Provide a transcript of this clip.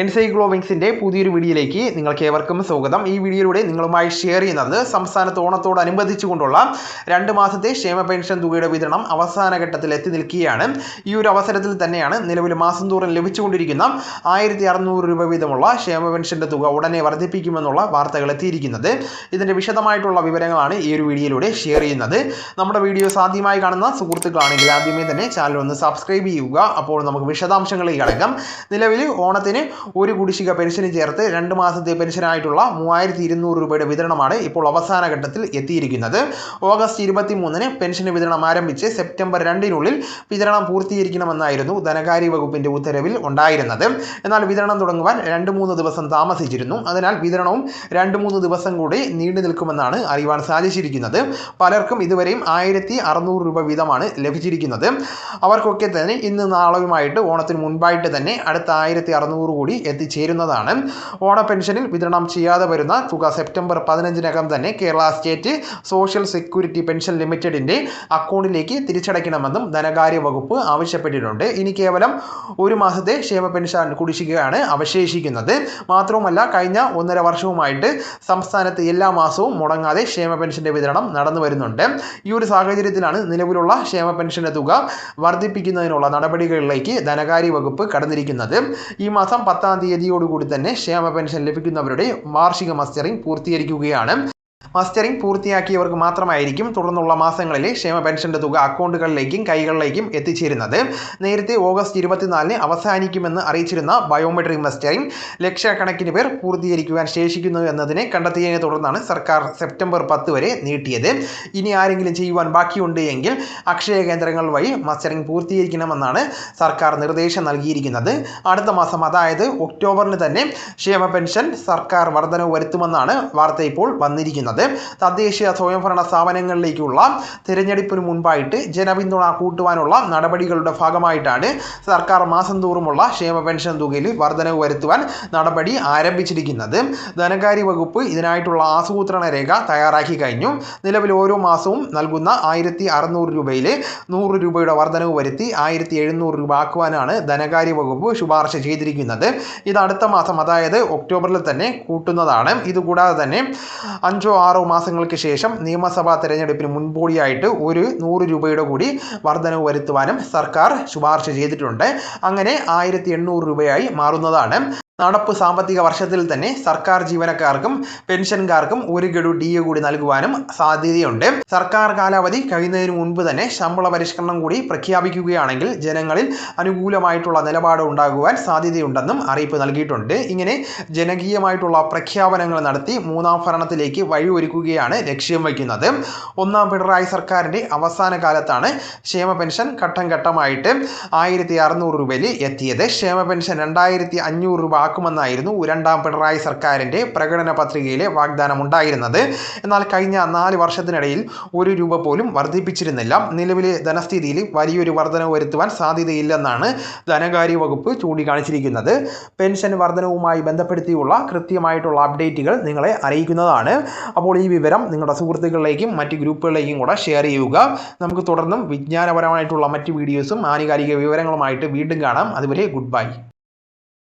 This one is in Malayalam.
എൻസൈക്ലോവിങ്സിന്റെ പുതിയൊരു വീഡിയോയിലേക്ക് നിങ്ങൾക്ക് ഏവർക്കും സ്വാഗതം. ഈ വീഡിയോയിലൂടെ നിങ്ങളുമായി ഷെയർ ചെയ്യുന്നത് സംസ്ഥാനത്ത് ഓണത്തോടനുബന്ധിച്ചുകൊണ്ടുള്ള രണ്ട് മാസത്തെ ക്ഷേമ പെൻഷൻ തുകയുടെ വിതരണം അവസാന ഘട്ടത്തിൽ എത്തി നിൽക്കുകയാണ്. ഈ ഒരു അവസരത്തിൽ തന്നെയാണ് നിലവിൽ മാസം തോറും ലഭിച്ചുകൊണ്ടിരിക്കുന്ന ആയിരത്തി അറുന്നൂറ് രൂപ വീതമുള്ള ക്ഷേമ പെൻഷന്റെ തുക ഉടനെ വർദ്ധിപ്പിക്കുമെന്നുള്ള വാർത്തകൾ എത്തിയിരിക്കുന്നത്. ഇതിന്റെ വിശദമായിട്ടുള്ള വിവരങ്ങളാണ് ഈ ഒരു വീഡിയോയിലൂടെ ഷെയർ ചെയ്യുന്നത്. നമ്മുടെ വീഡിയോസ് ആദ്യമായി കാണുന്ന സുഹൃത്തുക്കളാണെങ്കിൽ ആദ്യമേ തന്നെ ചാനൽ ഒന്ന് സബ്സ്ക്രൈബ് ചെയ്യുക. അപ്പോൾ നമുക്ക് വിശദാംശങ്ങളിലേക്ക് കടക്കാം. നിലവിൽ ഓണത്തിന് ഒരു കുടിശ്ശിക പെൻഷന് ചേർത്ത് രണ്ട് മാസത്തെ പെൻഷനായിട്ടുള്ള മൂവായിരത്തി ഇരുന്നൂറ് രൂപയുടെ വിതരണമാണ് ഇപ്പോൾ അവസാന ഘട്ടത്തിൽ എത്തിയിരിക്കുന്നത്. ഓഗസ്റ്റ് ഇരുപത്തി മൂന്നിന് പെൻഷൻ വിതരണം ആരംഭിച്ച് സെപ്റ്റംബർ രണ്ടിനുള്ളിൽ വിതരണം പൂർത്തീകരിക്കണമെന്നായിരുന്നു ധനകാര്യ വകുപ്പിന്റെ ഉത്തരവിൽ ഉണ്ടായിരുന്നത്. എന്നാൽ വിതരണം തുടങ്ങുവാൻ രണ്ട് മൂന്ന് ദിവസം താമസിച്ചിരുന്നു. അതിനാൽ വിതരണവും രണ്ട് മൂന്ന് ദിവസം കൂടി നീണ്ടു നിൽക്കുമെന്നാണ് അറിയുവാൻ സാധിച്ചിരിക്കുന്നത്. പലർക്കും ഇതുവരെയും ആയിരത്തി അറുന്നൂറ് രൂപ വീതമാണ് ലഭിച്ചിരിക്കുന്നത്. അവർക്കൊക്കെ തന്നെ ഇന്ന് നാളെയുമായിട്ട് ഓണത്തിന് മുൻപായിട്ട് തന്നെ അടുത്ത ആയിരത്തി അറുന്നൂറ് കൂടി എത്തിച്ചേരുന്നതാണ്. ഓണ പെൻഷനിൽ വിതരണം ചെയ്യാതെ വരുന്ന തുക സെപ്റ്റംബർ പതിനഞ്ചിനകം തന്നെ Kerala state social security pension ലിമിറ്റഡിന്റെ അക്കൗണ്ടിലേക്ക് തിരിച്ചടയ്ക്കണമെന്നും ധനകാര്യ വകുപ്പ് ആവശ്യപ്പെട്ടിട്ടുണ്ട്. ഇനി കേവലം ഒരു മാസത്തെ ക്ഷേമ പെൻഷൻ കുടിശ്ശികയാണ് അവശേഷിക്കുന്നത്. മാത്രവുമല്ല കഴിഞ്ഞ ഒന്നര വർഷവുമായിട്ട് സംസ്ഥാനത്ത് എല്ലാ മാസവും മുടങ്ങാതെ ക്ഷേമ പെൻഷന്റെ വിതരണം നടന്നു വരുന്നുണ്ട്. ഈ ഒരു സാഹചര്യത്തിലാണ് നിലവിലുള്ള ക്ഷേമ പെൻഷന്റെ തുക വർദ്ധിപ്പിക്കുന്നതിനുള്ള നടപടികളിലേക്ക് ധനകാര്യ വകുപ്പ് കടന്നിരിക്കുന്നത്. ഈ മാസം പത്താം തീയതിയോടുകൂടി തന്നെ ക്ഷേമ പെൻഷൻ ലഭിക്കുന്നവരുടെ വാർഷിക മസ്റ്ററിംഗ് പൂർത്തീകരിക്കുകയാണ്. മസ്റ്ററിംഗ് പൂർത്തിയാക്കിയവർക്ക് മാത്രമായിരിക്കും തുടർന്നുള്ള മാസങ്ങളിലെ ക്ഷേമ പെൻഷന്റെ തുക അക്കൗണ്ടുകളിലേക്കും കൈകളിലേക്കും എത്തിച്ചേരുന്നത്. നേരത്തെ ഓഗസ്റ്റ് ഇരുപത്തിനാലിന് അവസാനിക്കുമെന്ന് അറിയിച്ചിരുന്ന ബയോമെട്രിക് മസ്റ്ററിംഗ് ലക്ഷക്കണക്കിന് പേർ പൂർത്തീകരിക്കുവാൻ ശേഷിക്കുന്നു എന്നതിനെ കണ്ടെത്തിയതിനെ തുടർന്നാണ് സർക്കാർ സെപ്റ്റംബർ പത്ത് വരെ നീട്ടിയത്. ഇനി ആരെങ്കിലും ചെയ്യുവാൻ ബാക്കിയുണ്ട് എങ്കിൽ അക്ഷയ കേന്ദ്രങ്ങൾ വഴി മസ്റ്ററിംഗ് പൂർത്തീകരിക്കണമെന്നാണ് സർക്കാർ നിർദ്ദേശം നൽകിയിരിക്കുന്നത്. അടുത്ത മാസം അതായത് ഒക്ടോബറിന് തന്നെ ക്ഷേമ പെൻഷൻ സർക്കാർ വർധനവ് വരുത്തുമെന്നാണ് വാർത്ത ഇപ്പോൾ വന്നിരിക്കുന്നത്. തദ്ദേശീയ സ്വയംഭരണ സ്ഥാപനങ്ങളിലേക്കുള്ള തിരഞ്ഞെടുപ്പിന് മുൻപായിട്ട് ജനപിന്തുണ കൂട്ടുവാനുള്ള നടപടികളുടെ ഭാഗമായിട്ടാണ് സർക്കാർ മാസം തോറുമുള്ള ക്ഷേമ പെൻഷൻ തുകയിൽ വർധനവ് വരുത്തുവാൻ നടപടി ആരംഭിച്ചിരിക്കുന്നത്. ധനകാര്യ വകുപ്പ് ഇതിനായിട്ടുള്ള ആസൂത്രണ രേഖ തയ്യാറാക്കി കഴിഞ്ഞു. നിലവിൽ ഓരോ മാസവും നൽകുന്ന ആയിരത്തി അറുന്നൂറ് രൂപയിൽ നൂറ് രൂപയുടെ വർധനവ് വരുത്തി ആയിരത്തി എഴുന്നൂറ് രൂപ ആക്കുവാനാണ് ധനകാര്യ വകുപ്പ് ശുപാർശ ചെയ്തിരിക്കുന്നത്. ഇത് അടുത്ത മാസം അതായത് ഒക്ടോബറിൽ തന്നെ കൂട്ടുന്നതാണ്. ഇതുകൂടാതെ തന്നെ അഞ്ചോ ആറോ മാസങ്ങൾക്ക് ശേഷം നിയമസഭാ തെരഞ്ഞെടുപ്പിന് മുൻപോടിയായിട്ട് ഒരു നൂറ് രൂപയുടെ കൂടി വർധനവ് വരുത്തുവാനും സർക്കാർ ശുപാർശ ചെയ്തിട്ടുണ്ട്. അങ്ങനെ ആയിരത്തി എണ്ണൂറ് രൂപയായി മാറുന്നതാണ്. നടപ്പ് സാമ്പത്തിക വർഷത്തിൽ തന്നെ സർക്കാർ ജീവനക്കാർക്കും പെൻഷൻകാർക്കും ഒരു ഗഡു ഡി എ കൂടി നൽകുവാനും സാധ്യതയുണ്ട്. സർക്കാർ കാലാവധി കഴിയുന്നതിന് മുൻപ് തന്നെ ശമ്പള പരിഷ്കരണം കൂടി പ്രഖ്യാപിക്കുകയാണെങ്കിൽ ജനങ്ങളിൽ അനുകൂലമായിട്ടുള്ള നിലപാട് ഉണ്ടാകുവാൻ സാധ്യതയുണ്ടെന്നും അറിയിപ്പ് നൽകിയിട്ടുണ്ട്. ഇങ്ങനെ ജനകീയമായിട്ടുള്ള പ്രഖ്യാപനങ്ങൾ നടത്തി മൂന്നാം ഭരണത്തിലേക്ക് വഴിയൊരുക്കുകയാണ് ലക്ഷ്യം വയ്ക്കുന്നത്. ഒന്നാം പിണറായി സർക്കാരിന്റെ അവസാന കാലത്താണ് ക്ഷേമ പെൻഷൻ ഘട്ടം ഘട്ടമായിട്ട് ആയിരത്തി അറുന്നൂറ് രൂപയിൽ എത്തിയത്. ക്ഷേമ പെൻഷൻ രണ്ടായിരത്തി അഞ്ഞൂറ് രൂപ ആക്കുമെന്നായിരുന്നു രണ്ടാം പിണറായി സർക്കാരിന്റെ പ്രകടന പത്രികയിലെ വാഗ്ദാനം ഉണ്ടായിരുന്നത് എന്നാൽ കഴിഞ്ഞ നാല് വർഷത്തിനിടയിൽ ഒരു രൂപ പോലും വർദ്ധിപ്പിച്ചിരുന്നില്ല. നിലവിലെ ധനസ്ഥിതിയിൽ വലിയൊരു വർധനവ് വരുത്തുവാൻ സാധ്യതയില്ലെന്നാണ് ധനകാര്യ വകുപ്പ് ചൂണ്ടിക്കാണിച്ചിരിക്കുന്നത്. പെൻഷൻ വർധനവുമായി ബന്ധപ്പെടുത്തിയുള്ള കൃത്യമായിട്ടുള്ള അപ്ഡേറ്റുകൾ നിങ്ങളെ അറിയിക്കുന്നതാണ്. അപ്പോൾ ഈ വിവരം നിങ്ങളുടെ സുഹൃത്തുക്കളിലേക്കും മറ്റ് ഗ്രൂപ്പുകളിലേക്കും കൂടെ ഷെയർ ചെയ്യുക. നമുക്ക് തുടർന്നും വിജ്ഞാനപരമായിട്ടുള്ള മറ്റ് വീഡിയോസും ആനുകാലിക വിവരങ്ങളുമായിട്ട് വീണ്ടും കാണാം. അതുവരെ ഗുഡ് ബൈ.